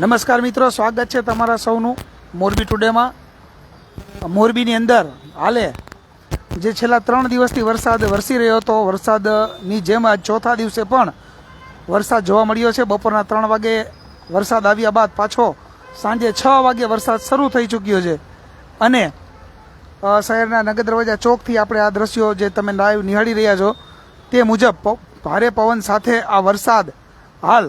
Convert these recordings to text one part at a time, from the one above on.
નમસ્કાર મિત્રો, સ્વાગત છે તમારા સૌનું મોરબી ટુડેમાં. મોરબીની અંદર હાલે, જે છેલ્લા ત્રણ દિવસથી વરસાદ વરસી રહ્યો હતો, વરસાદની જેમ આજ ચોથા દિવસે પણ વરસાદ જોવા મળ્યો છે. બપોરના ત્રણ વાગે વરસાદ આવ્યા બાદ પાછો સાંજે છ વાગે વરસાદ શરૂ થઈ ચૂક્યો છે. અને શહેરના નગર દરવાજા ચોકથી આપણે આ દ્રશ્યો જે તમે લાઈવ નિહાળી રહ્યા છો, તે મુજબ ભારે પવન સાથે આ વરસાદ હાલ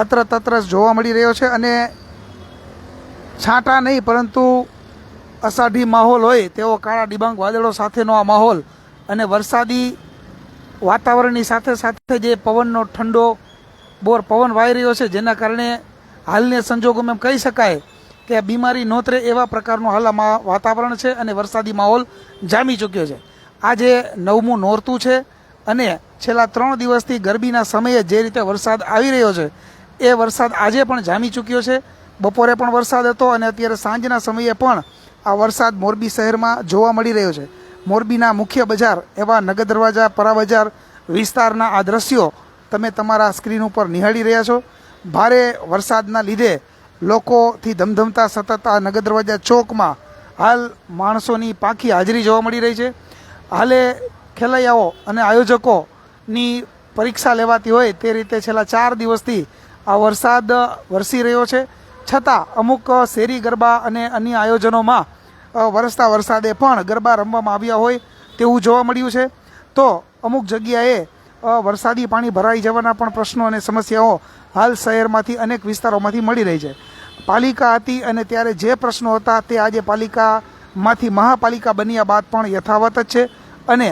અત્ર તત્ર જોવા મળી રહ્યો છે અને છાંટા નહીં, પરંતુ અષાઢી માહોલ હોય તેવો કાળા ડિબાંગ વાદળો સાથેનો આ માહોલ અને વરસાદી વાતાવરણની સાથે સાથે જે પવનનો ઠંડો બોર પવન વાઈ રહ્યો છે, જેના કારણે હાલને સંજોગોમાં એમ કહી શકાય કે બીમારી નોતરે એવા પ્રકારનું હાલ વાતાવરણ છે અને વરસાદી માહોલ જામી ચૂક્યો છે. આજે નવમું નોરતું છે અને છેલ્લા ત્રણ દિવસથી ગરમીના સમયે જે રીતે વરસાદ આવી રહ્યો છે એ વરસાદ આજે પણ જામી ચૂક્યો છે. બપોરે પણ વરસાદ હતો અને અત્યારે સાંજના સમયે પણ આ વરસાદ મોરબી શહેરમાં જોવા મળી રહ્યો છે. મોરબીના મુખ્ય બજાર એવા નગર દરવાજા પરા બજાર વિસ્તારના આ દ્રશ્યો તમે તમારા સ્ક્રીન ઉપર નિહાળી રહ્યા છો. ભારે વરસાદના લીધે લોકોથી ધમધમતા સતત આ નગર દરવાજા ચોકમાં હાલ માણસોની પાખી હાજરી જોવા મળી રહી છે. હાલે ખેલૈયાઓ અને આયોજકોની પરીક્ષા લેવાતી હોય તે રીતે છેલ્લા ચાર દિવસથી આ વરસાદ વરસી રહ્યો છે. છતાં અમુક શેરી, ગરબા અને અન્ય આયોજનોમાં વરસતા વરસાદે પણ ગરબા રમવામાં આવ્યા હોય તેવું જોવા મળ્યું છે. તો અમુક જગ્યાએ વરસાદી પાણી ભરાઈ જવાના પણ પ્રશ્નો અને સમસ્યાઓ હાલ શહેરમાંથી અનેક વિસ્તારોમાંથી મળી રહી છે. પાલિકા હતી અને ત્યારે જે પ્રશ્નો હતા તે આજે પાલિકામાંથી મહાપાલિકા બન્યા બાદ પણ યથાવત જ છે અને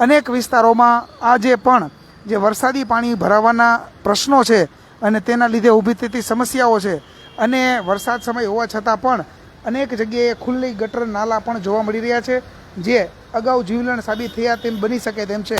અનેક વિસ્તારોમાં આજે પણ જે વરસાદી પાણી ભરાવાના પ્રશ્નો છે અને તેના લીધે ઊભી થતી સમસ્યાઓ છે. અને વરસાદ સમય હોવા છતાં પણ અનેક જગ્યાએ ખુલ્લી ગટર નાલા પણ જોવા મળી રહ્યા છે, જે અગાઉ જીવલેણ સાબિત થયા તેમ બની શકે તેમ છે.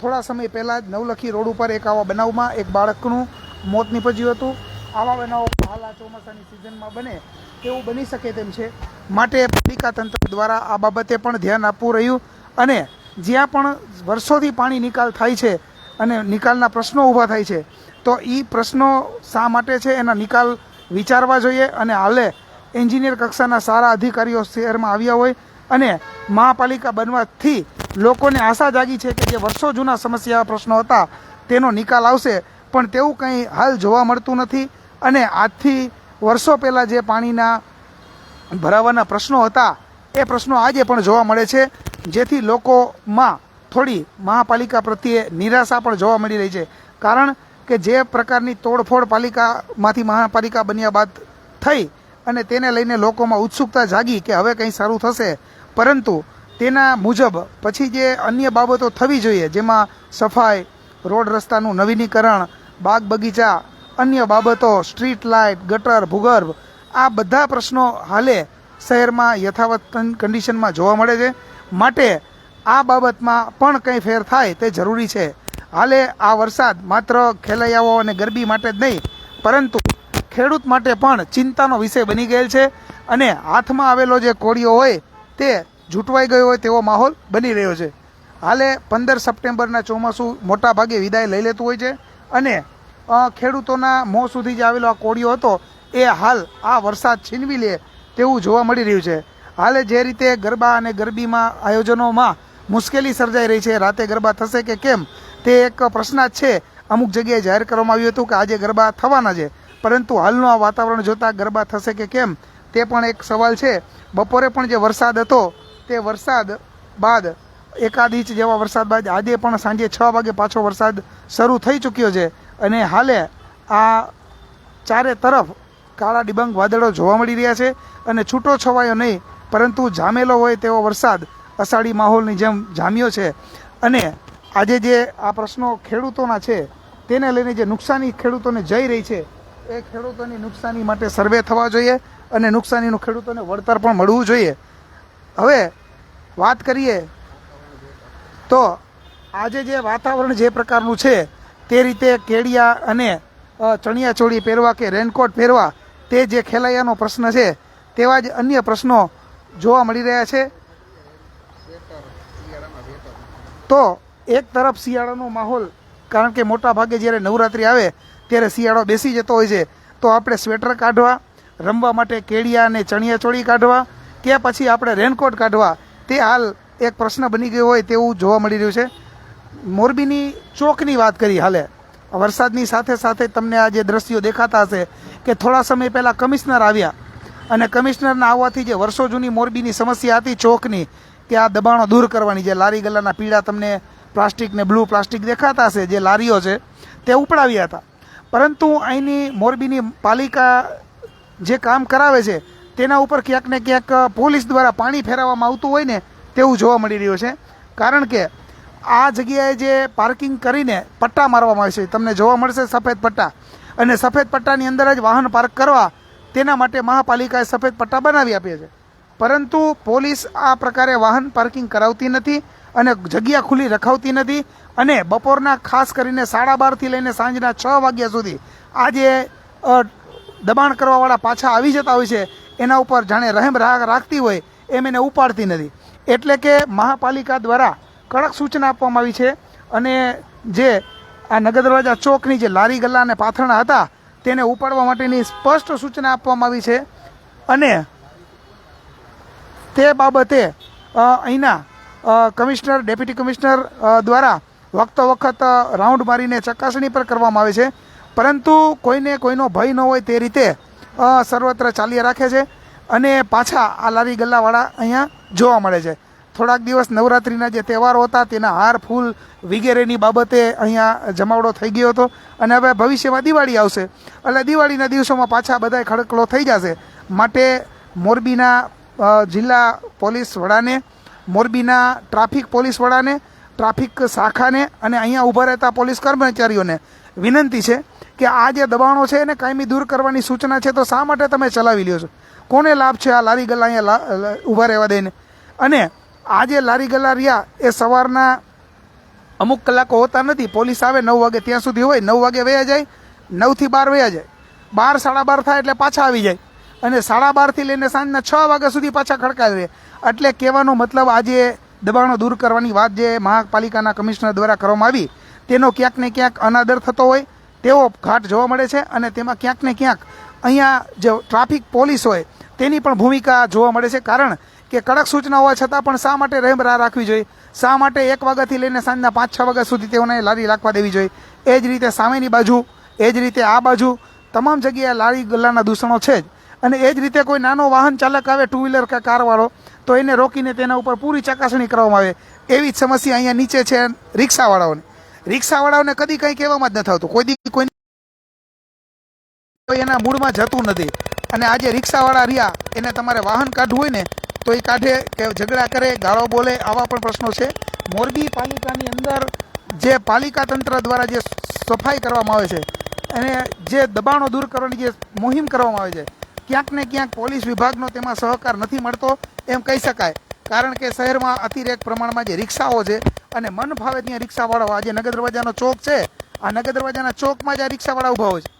થોડા સમય પહેલાં જ નવલખી રોડ ઉપર એક આવા બનાવમાં એક બાળકનું મોત નીપજ્યું હતું. આવા બનાવો હાલ આ ચોમાસાની સિઝનમાં બને તેવું બની શકે તેમ છે. માટે પાલિકા તંત્ર દ્વારા આ બાબતે પણ ધ્યાન આપવું રહ્યું અને જ્યાં પણ વર્ષોથી પાણી નિકાલ થાય છે અને નિકાલના પ્રશ્નો ઊભા થાય છે તો એ પ્રશ્નો શા માટે છે એના નિકાલ વિચારવા જોઈએ અને હાલે એન્જિનિયર કક્ષાના સારા અધિકારીઓ શહેરમાં આવ્યા હોય અને મહાપાલિકા બનવાથી લોકોને આશા જાગી છે કે જે વર્ષો જૂના સમસ્યા પ્રશ્નો હતા તેનો નિકાલ આવશે. પણ તેવું કંઈ હાલ જોવા મળતું નથી અને આજથી વર્ષો પહેલાં જે પાણીના ભરાવાના પ્રશ્નો હતા, એ પ્રશ્નો આજે પણ જોવા મળે છે. જેથી લોકોમાં થોડી મહાપાલિકા પ્રત્યે નિરાશા પણ જોવા મળી રહી છે. કારણ કે જે પ્રકારની તોડફોડ પાલિકામાંથી મહાપાલિકા બન્યા બાદ થઈ અને તેને લઈને લોકોમાં ઉત્સુકતા જાગી કે હવે કંઈ સારું થશે. પરંતુ તેના મુજબ પછી જે અન્ય બાબતો થવી જોઈએ, જેમાં સફાઈ, રોડ રસ્તાનું નવીનીકરણ, બાગ બગીચા, અન્ય બાબતો, સ્ટ્રીટ લાઇટ, ગટર, ભૂગર્ભ, આ બધા પ્રશ્નો હાલે શહેરમાં યથાવત કંડિશનમાં જોવા મળે છે. માટે આ બાબતમાં પણ કંઈ ફેર થાય તે જરૂરી છે. હાલે આ વરસાદ માત્ર ખેલૈયાઓ અને ગરબી માટે જ નહીં, પરંતુ ખેડૂત માટે પણ ચિંતાનો વિષય બની ગયેલ છે અને હાથમાં આવેલો જે કોળીઓ હોય તે જૂટવાઈ ગયો હોય તેવો માહોલ બની રહ્યો છે. હાલે પંદર સપ્ટેમ્બરના ચોમાસું મોટા ભાગે વિદાય લઈ લેતું હોય છે અને ખેડૂતોના મોં સુધી જે આવેલો આ કોળિયો હતો, એ હાલ આ વરસાદ છીનવી લે તેવું જોવા મળી રહ્યું છે. હાલે જે રીતે ગરબા અને ગરબીમાં આયોજનોમાં મુશ્કેલી સર્જાઈ રહી છે, રાતે ગરબા થશે કે કેમ તે એક પ્રશ્નાર્થ છે. અમુક જગ્યાએ જાહેર કરવામાં આવ્યું હતું કે આજે ગરબા થવાના છે. પરંતુ હાલનું આ વાતાવરણ જોતાં ગરબા થશે કે કેમ? તે પણ એક સવાલ છે. બપોરે પણ જે વરસાદ હતો, તે વરસાદ બાદ, એકાદ ઇંચ જેવા વરસાદ બાદ આજે પણ સાંજે છ વાગે પાછો વરસાદ શરૂ થઈ ચૂક્યો છે. અને હાલે આ ચારે તરફ કાળા ડિબાંગ વાદળો જોવા મળી રહ્યા છે અને છૂટો છવાયો નહીં, પરંતુ જામેલો હોય તેવો વરસાદ અષાઢી માહોલની જેમ જામ્યો છે. અને આજે જે આ પ્રશ્નો ખેડૂતોના છે, તેને લઈને જે નુકસાની ખેડૂતોને જઈ રહી છે, એ ખેડૂતોની નુકસાની માટે સર્વે થવા જોઈએ અને નુકસાનીનું ખેડૂતોને વળતર પણ મળવું જોઈએ. હવે વાત કરીએ તો આજે જે વાતાવરણ જે પ્રકારનું છે, તે રીતે કેડિયા અને ચણિયાચોળી ચણિયા ચોળી પહેરવા કે રેનકોટ પહેરવા, તે જે ખેલૈયાનો પ્રશ્ન છે, તેવા જ અન્ય પ્રશ્નો જોવા મળી રહ્યા છે. તો એક તરફ શિયાળાનો માહોલ, કારણ કે મોટા ભાગે જ્યારે નવરાત્રિ આવે, ત્યારે શિયાળો બેસી જતો હોય છે. તો આપણે સ્વેટર કાઢવા, રમવા માટે કેડિયા અને ચણિયા ચોળી કાઢવા, કે પછી આપણે રેનકોટ કાઢવા, તે હાલ એક પ્રશ્ન બની ગયો હોય તેવું જોવા મળી રહ્યું છે. મોરબીની ચોકની વાત કરી હાલે. વરસાદની સાથે સાથે તમને આ જે દ્રશ્યો દેખાતા હશે કે થોડા સમય પહેલાં કમિશનર આવ્યા અને કમિશનરના આવવાથી જે વર્ષો જૂની મોરબીની સમસ્યા હતી ચોકની, કે આ દબાણો દૂર કરવાની જે લારી ગલ્લાના પીળા તમને પ્લાસ્ટિક ને બ્લુ પ્લાસ્ટિક દેખાતા હશે, જે લારીઓ છે, તે ઉપડાવ્યા હતા. પરંતુ અહીંની મોરબીની પાલિકા જે કામ કરાવે છે, તેના ઉપર ક્યાંક ને ક્યાંક પોલીસ દ્વારા પાણી ફેરવવામાં આવતું હોય ને, તેવું જોવા મળી રહ્યું છે. કારણ કે આ જગ્યાએ જે પાર્કિંગ કરીને પટ્ટા મારવામાં આવે છે, તમને જોવા મળશે સફેદ પટ્ટા. અને સફેદ પટ્ટાની અંદર જ વાહન પાર્ક કરવા તેના માટે મહાપાલિકાએ સફેદ પટ્ટા બનાવી આપ્યા છે. પરંતુ પોલીસ આ પ્રકારે વાહન પાર્કિંગ કરાવતી નથી. અને જગ્યા ખુલ્લી રખાવતી નથી અને બપોરના ખાસ કરીને સાડા બારથી લઈને સાંજના છ વાગ્યા સુધી આ જે દબાણ કરવાવાળા પાછા આવી જતા હોય છે, એના ઉપર જાણે રહેમ રાહ રાખતી હોય એમ એને ઉપાડતી નથી. એટલે કે મહાપાલિકા દ્વારા કડક સૂચના આપવામાં આવી છે અને જે આ નગર દરવાજા ચોકની જે લારી ગલ્લા અને પાથરણા હતા તેને ઉપાડવા માટેની સ્પષ્ટ સૂચના આપવામાં આવી છે અને તે બાબતે અહીંના કમિશનર, ડેપ્યુટી કમિશનર દ્વારા વખતો વખત રાઉન્ડ મારીને ચકાસણી પર કરવામાં આવે છે. પરંતુ કોઈને કોઈનો ભય ન હોય તે રીતે સર્વત્ર ચાલ્યા રાખે છે અને પાછા આ લારી ગલ્લાવાળા અહીંયા જોવા મળે છે. થોડાક દિવસ નવરાત્રિના જે તહેવારો હતા તેના હાર, ફૂલ વગેરેની બાબતે અહીંયા જમાવડો થઈ ગયો હતો અને હવે ભવિષ્યમાં દિવાળી આવશે. એટલે દિવાળીના દિવસોમાં પાછા બધાય ખડકલો થઈ જશે. માટે મોરબીના જિલ્લા પોલીસ વડાને મોરબીના ટ્રાફિક પોલીસ વડાને, ટ્રાફિક શાખાને અને અહીંયા ઊભા રહેતા પોલીસ કર્મચારીઓને વિનંતી છે કે આ જે દબાણો છે એને કાયમી દૂર કરવાની સૂચના છે તો શા માટે તમે ચલાવી લ્યો છો? કોને લાભ છે આ લારી ગલ્લા અહીંયા ઊભા રહેવા દઈને? અને આ જે લારી ગલ્લા રહ્યા એ સવારના અમુક કલાકો હોતા નથી, પોલીસ આવે નવ વાગે ત્યાં સુધી હોય, નવ વાગે વયા જાય, નવથી બાર વયા જાય. બાર, સાડા બાર થાય એટલે પાછા આવી જાય. અને સાડા બારથી લઈને સાંજના છ વાગ્યા સુધી પાછા ખડકાવી રહે. એટલે કહેવાનો મતલબ આજે દબાણો દૂર કરવાની વાત જે મહાપાલિકાના કમિશનર દ્વારા કરવામાં આવી, તેનો ક્યાંક ને ક્યાંક અનાદર થતો હોય તેવો ઘાટ જોવા મળે છે અને તેમાં ક્યાંક ને ક્યાંક અહીંયા જે ટ્રાફિક પોલીસ હોય, તેની પણ ભૂમિકા જોવા મળે છે. કારણ કે કડક સૂચના હોવા છતાં પણ શા માટે રહેમ રાહ રાખવી જોઈએ? શા માટે એક વાગ્યાથી લઈને સાંજના પાંચ છ વાગ્યા સુધી તેઓને લારી રાખવા દેવી જોઈએ? એ જ રીતે સામેની બાજુ, એ જ રીતે આ બાજુ, તમામ જગ્યાએ લારી ગલ્લાના દૂષણો છે જ. અને એ જ રીતે કોઈ નાનો વાહન ચાલક આવે ટુ વ્હીલર કે કારવાળો તો એને રોકીને તેના ઉપર પૂરી ચકાસણી કરવામાં આવે. એવી જ સમસ્યા અહીંયા નીચે છે રિક્ષાવાળાઓને. રિક્ષાવાળાઓને કદી કંઈ કહેવામાં જ નથી આવતું કોઈ દી કોઈ એના મૂળમાં જતું નથી. અને આજે રિક્ષાવાળા રહ્યા, એને તમારે વાહન કાઢવું હોય ને, તો એ કાઢે કે ઝઘડા કરે, ગાળો બોલે, આવા પણ પ્રશ્નો છે. મોરબી પાલિકાની અંદર જે પાલિકા તંત્ર દ્વારા જે સફાઈ કરવામાં આવે છે, અને જે દબાણો દૂર કરવાની જે મુહિમ કરવામાં આવે છે ક્યાંક ને ક્યાંક પોલીસ વિભાગનો તેમાં સહકાર નથી મળતો એમ કહી શકાય. કારણ કે શહેરમાં અતિરેક પ્રમાણમાં જે રિક્ષાઓ છે અને મન ભાવે ત્યાં રિક્ષાવાળાઓ આજે નગર દરવાજાનો ચોક છે, આ નગર દરવાજાના ચોકમાં જ આ રિક્ષાવાળા ઊભા હોય છે.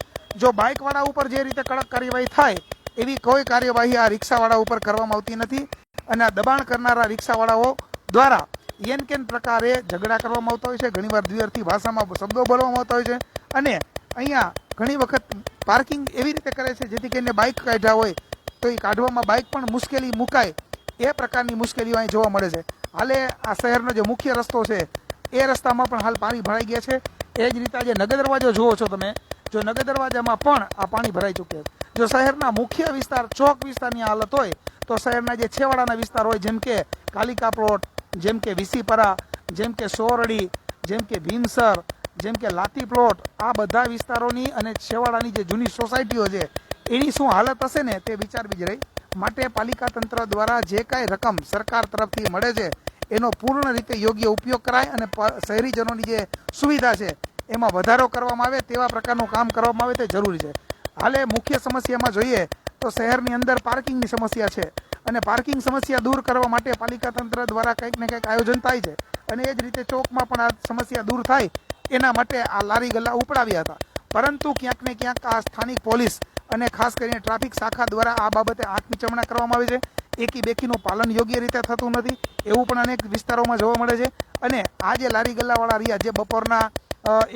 જો બાઇકવાળા ઉપર જે રીતે કડક કાર્યવાહી થાય, એવી કોઈ કાર્યવાહી આ રિક્ષાવાળા ઉપર કરવામાં આવતી નથી અને આ દબાણ કરનારા રિક્ષાવાળાઓ દ્વારા એન કેન પ્રકારે ઝઘડા કરવામાં આવતા હોય છે. ઘણીવાર દ્વિઅર્થી ભાષામાં શબ્દો બોલવામાં આવતા હોય છે અને અહીંયા ઘણી વખત પાર્કિંગ એવી રીતે કરે છે, જેથી કરીને બાઇક કાઢ્યા હોય તો એ કાઢવામાં બાઇક પણ મુશ્કેલી મુકાય. એ પ્રકારની મુશ્કેલીઓ અહીં જોવા મળે છે. હાલે આ શહેરનો જે મુખ્ય રસ્તો છે, એ રસ્તામાં પણ હાલ પાણી ભરાઈ ગયા છે. એ જ રીતે આજે નગર દરવાજો જુઓ છો તમે, જો નગર દરવાજામાં પણ આ પાણી ભરાઈ ચૂક્યા છે. જો શહેરના મુખ્ય વિસ્તાર, ચોક વિસ્તારની હાલત હોય, તો શહેરના જે છેવાડાના વિસ્તાર હોય, જેમ કે કાલિકા પ્લોટ, જેમ કે વિસીપરા, જેમ કે સોરડી, જેમ કે ભીમસર જેમ કે લાતી પ્લોટ, આ બધા વિસ્તારોની અને છેવાડાની જે જૂની સોસાયટીઓ છે, એની શું હાલત હશે ને તે વિચારવી જ રહી. માટે પાલિકા તંત્ર દ્વારા જે કાંઈ રકમ સરકાર તરફથી મળે છે, એનો પૂર્ણ રીતે યોગ્ય ઉપયોગ કરાય અને શહેરીજનોની જે સુવિધા છે, એમાં વધારો કરવામાં આવે તેવા પ્રકારનું કામ કરવામાં આવે તે જરૂરી છે. હાલે મુખ્ય સમસ્યામાં જોઈએ તો શહેરની અંદર પાર્કિંગની સમસ્યા છે અને પાર્કિંગ સમસ્યા દૂર કરવા માટે પાલિકા તંત્ર દ્વારા કંઈક ને કંઈક આયોજન થાય છે અને એ જ રીતે ચોકમાં પણ આ સમસ્યા દૂર થાય એના માટે આ લારી ગલ્લા ઉપડાવ્યા હતા. પરંતુ ક્યાંક ને ક્યાંક આ સ્થાનિક પોલીસ અને ખાસ કરીને ટ્રાફિક શાખા દ્વારા આ બાબતે આંખ વિચમણા કરવામાં આવે છે. એકી બેકીનું પાલન યોગ્ય રીતે થતું નથી, એવું પણ અનેક વિસ્તારોમાં જોવા મળે છે. અને આ જે લારી ગલ્લાવાળા રહ્યા જે બપોરના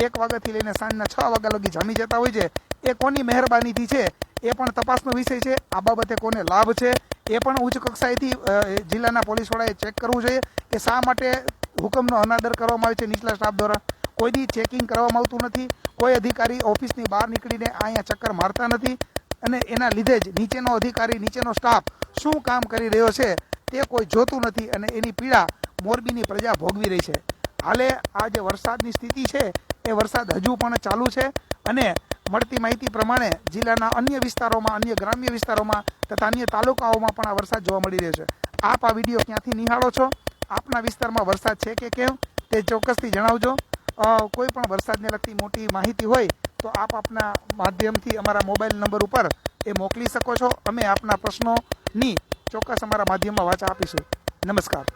એક વાગ્યાથી લઈને સાંજના છ વાગ્યા લગી જામી જતા હોય છે, એ કોની મહેરબાનીથી છે, એ પણ તપાસનો વિષય છે. આ બાબતે કોને લાભ છે, એ પણ ઉચ્ચ કક્ષાએથી જિલ્લાના પોલીસવાળાએ ચેક કરવું જોઈએ કે શા માટે હુકમનો અનાદર કરવામાં આવે છે નીચલા સ્ટાફ દ્વારા. કોઈ દી ચેકિંગ કરવામાં આવતું નથી, કોઈ અધિકારી ઓફિસની બહાર નીકળીને અહીંયા ચક્કર મારતા નથી અને એના લીધે જ નીચેનો અધિકારી, નીચેનો સ્ટાફ શું કામ કરી રહ્યો છે તે કોઈ જોતું નથી અને એની પીડા મોરબીની પ્રજા ભોગવી રહી છે. હાલે, આ જે વરસાદની સ્થિતિ છે, એ વરસાદ હજુ પણ ચાલુ છે અને મળતી માહિતી પ્રમાણે જિલ્લાના અન્ય વિસ્તારોમાં, અન્ય ગ્રામ્ય વિસ્તારોમાં તથા અન્ય તાલુકાઓમાં પણ આ વરસાદ જોવા મળી રહ્યો છે. આપ આ વીડિયો ક્યાંથી નિહાળો છો? આપના વિસ્તારમાં વરસાદ છે કે કેમ? તે ચોક્કસથી જણાવજો. કોઈ પણ વરસાદને લગતી મોટી માહિતી હોય તો આપ આપના માધ્યમથી અમારા મોબાઈલ નંબર ઉપર એ મોકલી શકો છો. અમે આપના પ્રશ્નોની ચોક્કસ અમારા માધ્યમમાં વાચા આપીશું. નમસ્કાર.